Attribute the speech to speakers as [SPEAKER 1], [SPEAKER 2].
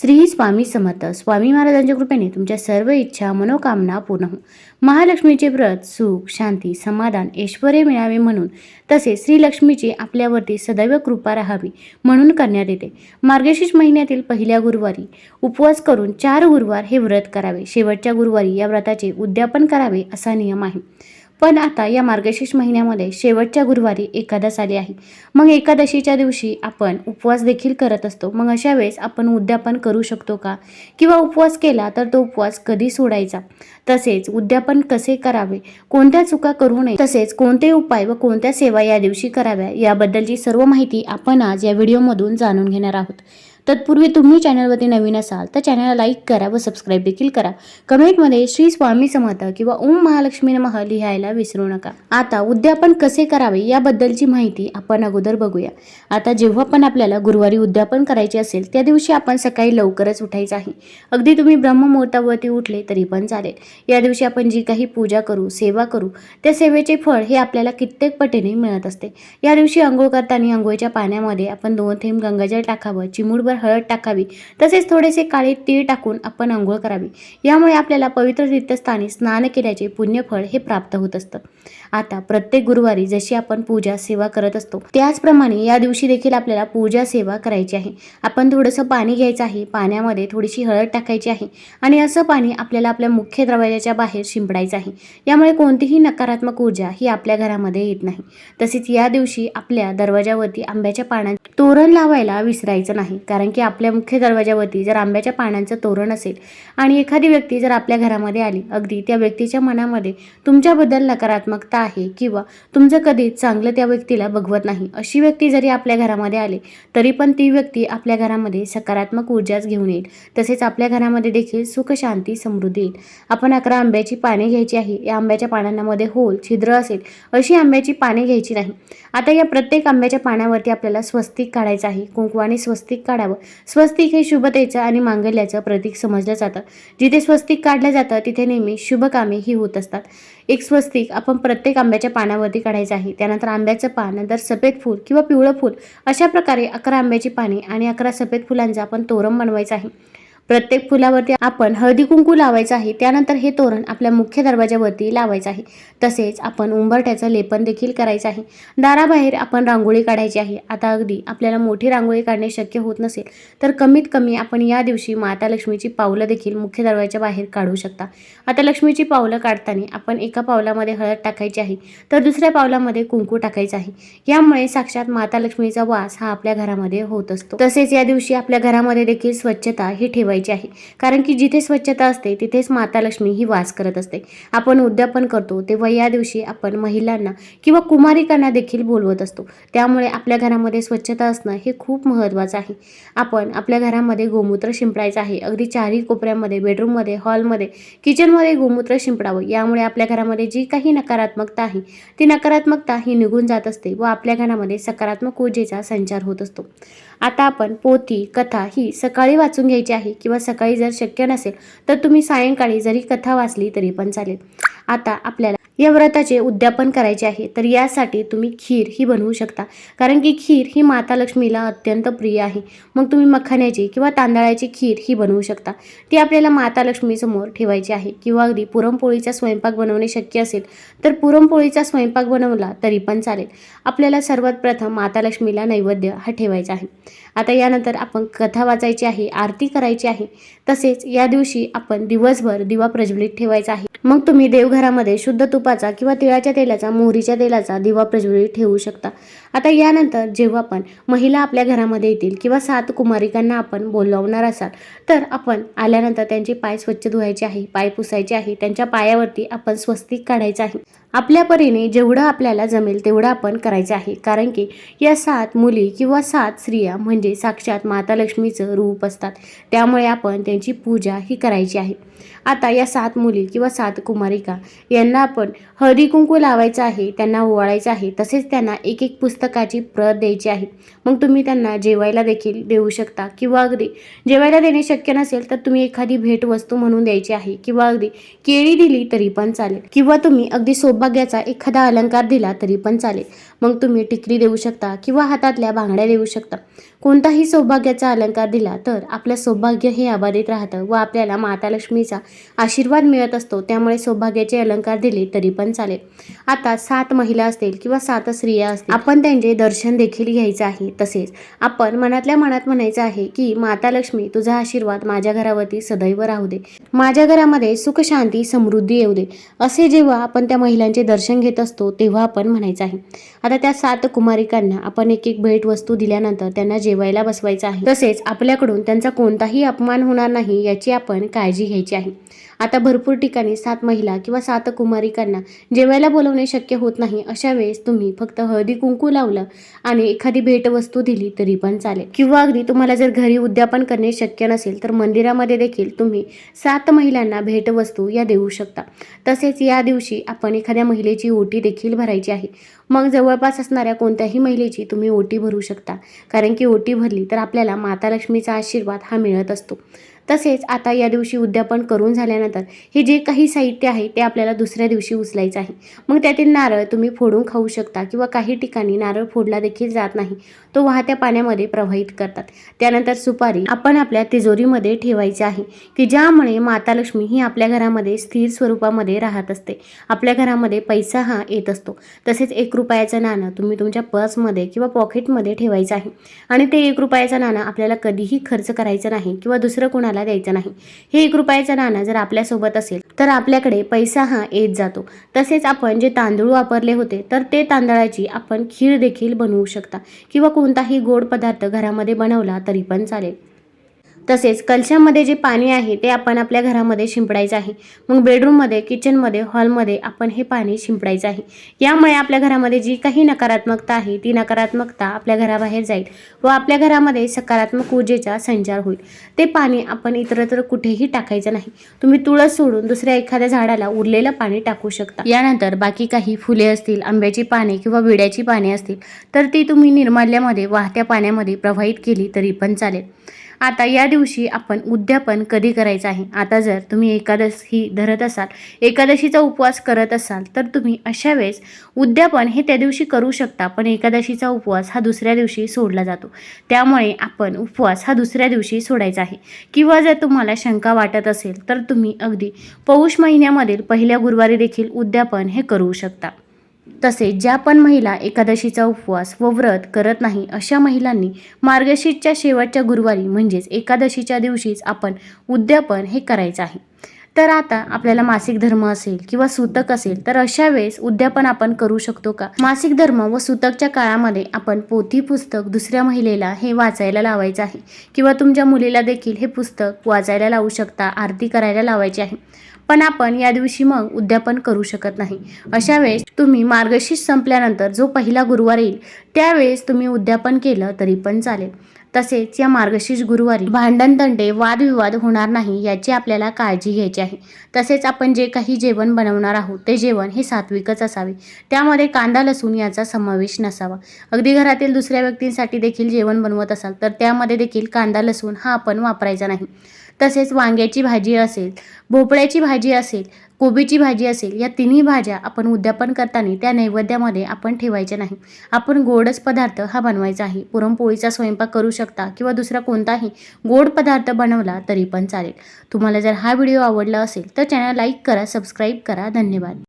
[SPEAKER 1] श्री स्वामी समर्थ. स्वामी महाराजांच्या कृपेने तुमच्या सर्व इच्छा मनोकामना पूर्ण हो. महालक्ष्मीचे व्रत सुख शांती समाधान ऐश्वर मिळावे म्हणून तसेच श्रीलक्ष्मीची आपल्यावरती सदैव कृपा राहावी म्हणून करण्यात येते. मार्गशीर्ष महिन्यातील पहिल्या गुरुवारी उपवास करून चार गुरुवार हे व्रत करावे. शेवटच्या गुरुवारी या व्रताचे उद्यापन करावे असा नियम आहे. पण आता या मार्गशीर्ष महिन्यामध्ये शेवटच्या गुरुवारी एकादश आली आहे. मग एकादशीच्या दिवशी आपण उपवास देखील करत असतो. मग अशा वेळेस आपण उद्यापन करू शकतो का? किंवा उपवास केला तर तो उपवास कधी सोडायचा? तसेच उद्यापन कसे करावे? कोणत्या चुका करू नये? तसेच कोणते उपाय व कोणत्या सेवा या दिवशी कराव्या? याबद्दलची सर्व माहिती आपण आज या व्हिडिओमधून जाणून घेणार आहोत. तत्पूर्वी तुम्ही चॅनलवरती नवीन असाल तर चॅनलला लाईक करा व सबस्क्राईब देखील करा. कमेंटमध्ये श्री स्वामी समर्थ किंवा ओम महालक्ष्मी नमः लिहायला विसरू नका. आता उद्यापन कसे करावे याबद्दलची माहिती आपण अगोदर बघूया. आता जेव्हा पण आपल्याला गुरुवारी उद्यापन करायचे असेल त्या दिवशी आपण सकाळी लवकरच उठायचं आहे. अगदी तुम्ही ब्रह्ममुहूर्तावरती उठले तरी पण चालेल. या दिवशी आपण जी काही पूजा करू सेवा करू त्या सेवेचे फळ हे आपल्याला कित्येक पटीने मिळत असते. या दिवशी आंघोळ करताना आंघोळीच्या पाण्यामध्ये आपण दोन थेंब गंगाजल टाकावं चिमूटभर हळद टाकावी. तसेच थोडेसे काळे तीळ टाकून आपण आंघोळ करावी. यामुळे आपल्याला पवित्र तीर्थस्थानी स्नान केल्याचे पुण्यफळ हे प्राप्त होत असतं. आता प्रत्येक गुरुवारी जशी आपण पूजा सेवा करत असतो त्याचप्रमाणे या दिवशी देखील आपल्याला पूजा सेवा करायची आहे. आपण थोडंसं पाणी घ्यायचं आहे पाण्यामध्ये थोडीशी हळद टाकायची आहे आणि असं पाणी आपल्याला आपल्या मुख्य दरवाजाच्या बाहेर शिंपडायचं आहे. यामुळे कोणतीही नकारात्मक ऊर्जा ही आपल्या घरामध्ये येत नाही. तसेच या दिवशी आपल्या दरवाजावरती आंब्याच्या पानात तोरण लावायला विसरायचं नाही. कारण की आपल्या मुख्य दरवाजावरती जर आंब्याच्या पानांचं तोरण असेल आणि एखादी व्यक्ती जर आपल्या घरामध्ये आली अगदी त्या व्यक्तीच्या मनामध्ये तुमच्याबद्दल नकारात्मकता आहे किंवा तुमचं कधीच चांगलं त्या व्यक्तीला बघवत नाही अशी व्यक्ती जरी आपल्या घरामध्ये आली तरी पण ती व्यक्ती आपल्या घरामध्ये सकारात्मक ऊर्जाच घेऊन येईल. तसेच आपल्या घरामध्ये देखील सुख शांती समृद्धी येईल. आपण अकरा आंब्याची पाने घ्यायची आहे या आंब्याच्या पानांमध्ये होल छिद्र असेल अशी आंब्याची पाने घ्यायची नाही. आता या प्रत्येक आंब्याच्या पानावरती आपल्याला स्वस्तिक काढायचं आहे कुंकवाने स्वस्तिक काढावं. स्वस्तिक हे शुभतेचं आणि मांगल्याचं प्रतीक समजलं जातं. जिथे स्वस्तिक काढलं जातं तिथे नेहमी शुभकामे ही होत असतात. एक स्वस्तिक आपण प्रत्येक आंब्याच्या पानावरती काढायचं आहे. त्यानंतर आंब्याचं पान नंतर सफेद फूल किंवा पिवळं फूल अशा प्रकारे अकरा आंब्याची पाने आणि अकरा सफेद फुलांचं आपण तोरण बनवायचं आहे. प्रत्येक फुलावरती आपण हळदी कुंकू लावायचं आहे. त्यानंतर हे तोरण आपल्या मुख्य दरवाजावरती लावायचं आहे. तसेच आपण उंबरठ्याचं लेपन देखील करायचं आहे. दाराबाहेर आपण रांगोळी काढायची आहे. आता अगदी आपल्याला मोठी रांगोळी काढणे शक्य होत नसेल तर कमीत कमी आपण या दिवशी माता लक्ष्मीची पावलं देखील मुख्य दरवाजाच्या बाहेर काढू शकता. आता लक्ष्मीची पावलं काढताना आपण एका पावलामध्ये हळद टाकायची आहे तर दुसऱ्या पावलामध्ये कुंकू टाकायचं आहे. यामुळे साक्षात माता लक्ष्मीचा वास हा आपल्या घरामध्ये होत असतो. तसेच या दिवशी आपल्या घरामध्ये देखील स्वच्छता ही ठेवायची आहे. कारण की जिथे स्वच्छता असते तिथेच माता लक्ष्मी ही वास करत असते. आपण उद्यापन करतो तेव्हा या दिवशी आपण महिलांना किंवा कुमारिकांना देखील बोलवत असतो. त्यामुळे आपल्या घरामध्ये स्वच्छता असणं हे खूप महत्त्वाचं आहे. आपण आपल्या घरामध्ये गोमूत्र शिंपडायचं आहे. अगदी चारही कोपऱ्यामध्ये बेडरूममध्ये हॉलमध्ये किचनमध्ये गोमूत्र शिंपडावं. यामुळे आपल्या घरामध्ये जी काही नकारात्मकता आहे ती नकारात्मकता ही निघून जात असते व आपल्या घरामध्ये सकारात्मक ऊर्जेचा संचार होत असतो. आता आपण पोथी कथा ही सकाळी वाचून घ्यायची आहे किंवा सकाळी जर शक्य नसेल तर तुम्ही सायंकाळी जरी कथा वाचली तरी पण चालेल. आता आपल्याला या व्रताचे उद्यापन करायचे आहे तर यासाठी तुम्ही खीर ही बनवू शकता. कारण की खीर ही माता लक्ष्मीला अत्यंत प्रिय आहे. मग तुम्ही मखाण्याची किंवा तांदळाची खीर ही बनवू शकता. ती आपल्याला माता लक्ष्मीसमोर ठेवायची आहे. किंवा अगदी पुरणपोळीचा स्वयंपाक बनवणे शक्य असेल तर पुरणपोळीचा स्वयंपाक बनवला तरी पण चालेल. आपल्याला सर्वात प्रथम माता लक्ष्मीला नैवेद्य हा ठेवायचा आहे. आता यानंतर आपण कथा वाचायची आहे आरती करायची आहे. तसेच या दिवशी आपण दिवसभर दिवा प्रज्वलित ठेवायचा आहे. मग तुम्ही देवघरामध्ये शुद्ध तूप तुपाचा किंवा तिळाच्या तेलाचा मोहरीच्या तेलाचा दिवा प्रज्वलित ठेवू शकता. आता यानंतर जेव्हा आपण महिला आपल्या घरामध्ये येतील किंवा सात कुमारिकांना आपण बोलावणार असाल तर आपण आल्यानंतर त्यांचे पाय स्वच्छ धुवायचे आहे पाय पुसायचे आहे त्यांच्या पायावरती आपण स्वस्तिक काढायचं आहे. आपल्या परीने जेवढं आपल्याला जमेल तेवढं आपण करायचं आहे. कारण की या सात मुली किंवा सात स्त्रिया म्हणजे साक्षात माता लक्ष्मीचं रूप असतात. त्यामुळे आपण त्यांची पूजा ही करायची आहे. आता या सात मुली किंवा सात कुमारिका यांना आपण हळदी कुंकू लावायचं आहे त्यांना ओवाळायचं आहे तसेच त्यांना एक एक पुस्तकाची प्रत द्यायची आहे. मग तुम्ही त्यांना जेवायला देखील देऊ शकता किंवा अगदी जेवायला देणे शक्य नसेल तर तुम्ही एखादी भेटवस्तू म्हणून द्यायची आहे किंवा अगदी केळी दिली तरी पण चालेल. किंवा तुम्ही अगदी सोबत सौभाग्याचा एखादा अलंकार दिला तरी पण चालेल. मग तुम्ही टिकरी देऊ शकता किंवा हातातल्या बांगड्या देऊ शकता. कोणताही सौभाग्याचा अलंकार दिला तर आपलं सौभाग्य हे अबाधित राहतं व आपल्याला माता लक्ष्मीचा आशीर्वाद मिळत असतो. त्यामुळे सौभाग्याचे अलंकार दिले तरी पण चालेल. आता सात महिला असतील किंवा सात स्त्रिया असतील आपण त्यांचे दर्शन देखील घ्यायचं आहे. तसेच आपण मनातल्या मनात म्हणायचं आहे की माता लक्ष्मी तुझा आशीर्वाद माझ्या घरावरती सदैव राहू दे. माझ्या घरामध्ये सुख शांती समृद्धी येऊ दे. असे जेव्हा आपण त्या महिलांचे दर्शन घेत असतो तेव्हा आपण म्हणायचं आहे. आता त्या सात कुमारिकांना आपण एक एक भेट वस्तू दिल्यानंतर त्यांना जेवायला बसवायचं आहे. तसेच आपल्याकडून त्यांचा कोणताही अपमान होणार नाही याची आपण काळजी घ्यायची आहे. आता भरपूर ठिकाणी सात महिला किंवा सात कुमारिकांना जेवायला बोलवणे शक्य होत नाही अशा वेळेस तुम्ही फक्त हळदी कुंकू लावलं आणि एखादी भेटवस्तू दिली तरी पण चालेल. किंवा अगदी तुम्हाला जर घरी उद्यापन करणे शक्य नसेल तर मंदिरामध्ये देखील तुम्ही सात महिलांना भेटवस्तू या देऊ शकता. तसेच या दिवशी आपण एखाद्या महिलेची ओटी देखील भरायची आहे. मग जवळपास असणाऱ्या कोणत्याही महिलेची तुम्ही ओटी भरू शकता. कारण की ओटी भरली तर आपल्याला माता लक्ष्मीचा आशीर्वाद हा मिळत असतो. तसेच आता या दिवशी उद्यापन करून झाल्यानंतर हे जे काही साहित्य आहे ते आपल्याला दुसऱ्या दिवशी उचलायचं आहे. मग त्यातील नारळ तुम्ही फोडून खाऊ शकता किंवा काही ठिकाणी नारळ फोडला देखील जात नाही. तो वाहत्या पाण्यामध्ये प्रवाहित करतात. त्यानंतर सुपारी आपण आपल्या तिजोरीमध्ये ठेवायची आहे की ज्यामुळे माता लक्ष्मी ही आपल्या घरामध्ये स्थिर स्वरूपामध्ये राहत असते. आपल्या घरामध्ये पैसा हा येत असतो. तसेच एक रुपयाचं नाणं तुम्ही तुमच्या पर्समध्ये किंवा पॉकेटमध्ये ठेवायचं आहे. आणि ते एक रुपयाचं नाणं आपल्याला कधीही खर्च करायचं नाही किंवा दुसरं कोणाला द्यायचं नाही. हे एक रुपयाचं नाणं जर आपल्यासोबत असेल तर आपल्याकडे पैसा हा येत जातो. तसेच आपण जे तांदूळ वापरले होते तर ते तांदळाची आपण खीर देखील बनवू शकता किंवा कोणताही गोड पदार्थ घरामध्ये बनवला तरी पण चालेल. तसेच कलशामध्ये जे पाणी आहे ते आपण आपल्या घरामध्ये शिंपडायचं आहे. मग बेडरूममध्ये किचनमध्ये हॉलमध्ये आपण हे पाणी शिंपडायचं आहे. यामुळे आपल्या घरामध्ये जी काही नकारात्मकता आहे ती नकारात्मकता आपल्या घराबाहेर जाईल व आपल्या घरामध्ये सकारात्मक ऊर्जेचा संचार होईल. ते पाणी आपण इतरत्र कुठेही टाकायचं नाही. तुम्ही तुळस सोडून दुसऱ्या एखाद्या झाडाला उरलेलं पाणी टाकू शकता. यानंतर बाकी काही फुले असतील आंब्याची पाने किंवा विड्याची पाने असतील तर ती तुम्ही निर्माल्यामध्ये वाहत्या पाण्यामध्ये प्रवाहित केली तरी पण चालेल. आता या दिवशी आपण उद्यापन कधी करायचं आहे? आता जर तुम्ही एकादशी धरत असाल एकादशीचा उपवास करत असाल तर तुम्ही अशा वेळेस उद्यापन हे त्या दिवशी करू शकता पण एकादशीचा उपवास हा दुसऱ्या दिवशी सोडला जातो. त्यामुळे आपण उपवास हा दुसऱ्या दिवशी सोडायचा आहे. किंवा जर तुम्हाला शंका वाटत असेल तर तुम्ही अगदी पौष महिन्यामधील पहिल्या गुरुवारी देखील उद्यापन हे करू शकता. तसेच ज्या पण महिला एकादशीचा उपवास व व्रत करत नाही अशा महिलांनी मार्गशीर्षच्या शेवटच्या गुरुवारी म्हणजेच एकादशीच्या दिवशीच आपण उद्यापन हे करायचं आहे. तर आता आपल्याला मासिक धर्म असेल किंवा सूतक असेल तर अशा वेळेस उद्यापन आपण करू शकतो का? मासिक धर्म व सूतकच्या काळामध्ये आपण पोथी पुस्तक दुसऱ्या महिलेला हे वाचायला लावायचं आहे. किंवा तुमच्या मुलीला देखील हे पुस्तक वाचायला लावू शकता आरती करायला लावायची आहे. पण आपण या दिवशी मग उद्यापन करू शकत नाही. अशा वेळेस तुम्ही मार्गशीर्ष संपल्यानंतर जो पहिला गुरुवार येईल त्यावेळेस तुम्ही उद्यापन केलं तरी पण चालेल. तसेच या मार्गशीर्ष गुरुवारी भांडणतंडे वादविवाद होणार नाही याची आपल्याला काळजी घ्यायची आहे. तसेच आपण जे काही जेवण बनवणार आहोत ते जेवण हे सात्विकच असावे. त्यामध्ये कांदा लसूण याचा समावेश नसावा. अगदी घरातील दुसऱ्या व्यक्तींसाठी देखील जेवण बनवत असाल तर त्यामध्ये देखील कांदा लसूण हा आपण वापरायचा नाही. तसेच वांग्याची भाजी असेल भोपळ्याची भाजी असेल कोबीची भाजी असेल या तिन्ही भाज्या आपण उद्यापन करताना त्या नैवेद्यामध्ये आपण ठेवायच्या नाही. आपण गोडच पदार्थ हा बनवायचा आहे. पुरणपोळीचा स्वयंपाक करू शकता किंवा दुसरा कोणताही गोड पदार्थ बनवला तरी पण चालेल. तुम्हाला जर हा व्हिडिओ आवडला असेल तर चॅनल लाईक करा सबस्क्राईब करा. धन्यवाद.